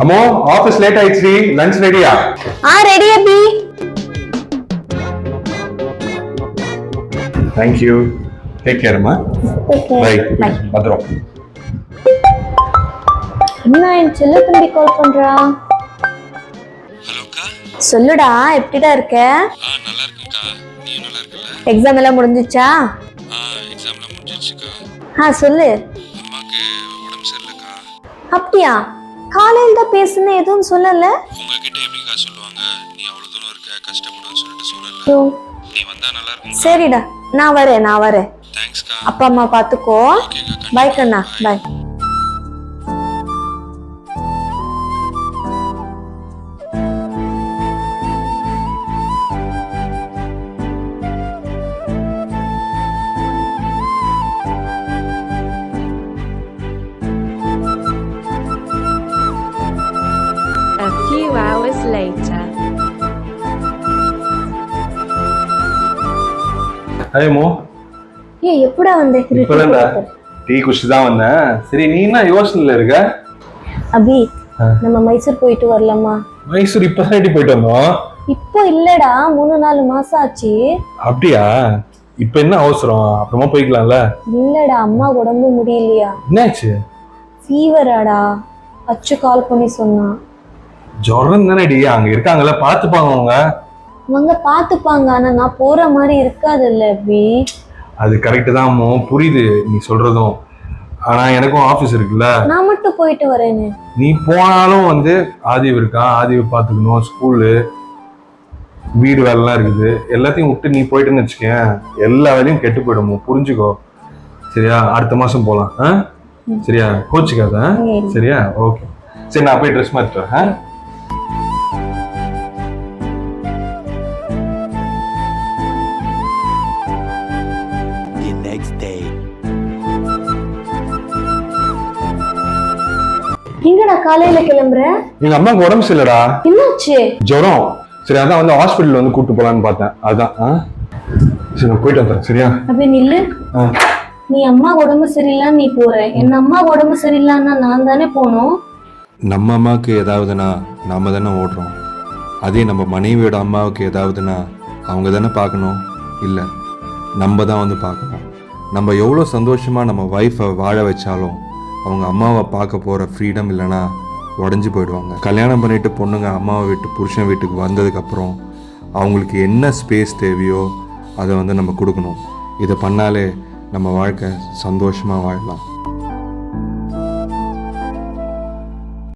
அம்மோ office late ஆயிடுச்சு lunch ரெடியா ஆ? Ready Abhi thank you take கேர்மா bye bye பத்திரம். என்ன என் செல்ல தம்பி கால் பண்றா? ஹலோக்கா சொல்லுடா எப்படிடா இருக்க? நல்லா இருக்கேன்க்கா. நீயும் நல்லா இருக்கல எக்ஸாம் எல்லாம் முடிஞ்சிச்சா? ஆ எக்ஸாம்லாம் முடிஞ்சிருச்சுக்கா. ஆ சொல்லு. அம்மாக்கு உடம்பு சரியில்லைக்கா. அப்படியா? காலையில் தான் பேசுன எதுவும் சொல்லல? உங்ககிட்ட எப்படிக்கா சொல்லுவாங்க? நீ அவ்வளோ தூரம் இருக்க கஷ்டப்படுன்னு சொல்லிட்டு சொல்லல. நீ வந்தா நல்லா இருக்கும் சரிடா நான் வரேன் நான் வரேன். தேங்க்ஸ்க்கா அப்பா அம்மா பார்த்துக்கோ. ஓகேக்கா பாய் கண்ணா பாய் ஹாய் மோ ஏய் எப்படா வந்த? இப்பதான்டா. டீ குடிச்சு தான் வந்தேன். சரி நீ என்ன யோசனைல இருக்க? அபி. நம்ம மைசூர் போயிட்டு வரலாமா? மைசூர் இப்பதான் போயிட்டு வந்தோம்? இப்போ இல்லடா மூணு நாலு மாசம் ஆச்சு. அப்படியா? இப்ப என்ன அவசரம்? அப்புறமா போய்க்கலாம்ல. இல்லடா அம்மா உடம்பு முடியலையா? என்னாச்சு? ஃபீவராடா அச்சு கால் பண்ணி சொன்னான். ஜுரம் தானே அங்க இருக்காங்கல்ல பாத்துப்பாங்க அவங்க. அவங்க பாத்துப்பாங்க ஆனா நான் போற மாதிரி இருக்காதுல்ல அபி. அது கரெக்டு தான் புரியுது நீ சொல்றதும். ஆனா எனக்கும் ஆபீஸ் இருக்குல்ல. நான் மட்டும் போயிட்டு வரேன்னு நீ போனாலும் வந்து ஆதிவ் இருக்கான் ஆதிவை பார்த்துக்கணும் ஸ்கூலு வீடு வேலைலாம் இருக்குது. எல்லாத்தையும் விட்டு நீ போயிட்டுன்னு வச்சுக்கேன். எல்லா வேலையும் கெட்டு போயிடுமோ புரிஞ்சுக்கோ. சரியா? அடுத்த மாசம் போலாம். ஆ? சரியா? கோச்சுக்காத. சரியா? ஓகே. சரி நான் போய் ட்ரெஸ் மாத்திட்டு வரேன் காலையில கிளம்புற? எங்க அம்மாவுக்கு உடம்பு சரியில்லடா. என்னாச்சு? ஜுரம். சரி அதான் வந்து ஹாஸ்பிட்டல் வந்து கூட்டு போலான்னு பார்த்தேன். அதான்? சரி நான் போயிட்டு வந்துடுறேன் சரியா? அபி நில்லு. நீ அம்மா உடம்பு சரியில்லைன்னு நீ போற. என் அம்மா உடம்பு சரியில்லைன்னா நான் தானே போகணும்? நம்ம அம்மாவுக்கு ஏதாவதுனா நாம தானே ஓடுறோம். அதே நம்ம மனைவியோட அம்மாவுக்கு ஏதாவதுனா அவங்க தானே பார்க்கணும்? இல்லை நம்ம தான் வந்து பார்க்கணும். நம்ம எவ்வளோ சந்தோஷமாக நம்ம ஒய்ஃபை வாழ வச்சாலும் அவங்க அம்மாவை பார்க்க போகிற ஃப்ரீடம் இல்லைன்னா உடஞ்சி போயிடுவாங்க. கல்யாணம் பண்ணிட்டு பொண்ணுங்க அம்மாவை விட்டு புருஷன் வீட்டுக்கு வந்ததுக்கப்புறம் அவங்களுக்கு என்ன ஸ்பேஸ் தேவையோ அதை வந்து நம்ம கொடுக்கணும். இதை பண்ணாலே நம்ம வாழ்க்கை சந்தோஷமாக வாழலாம்.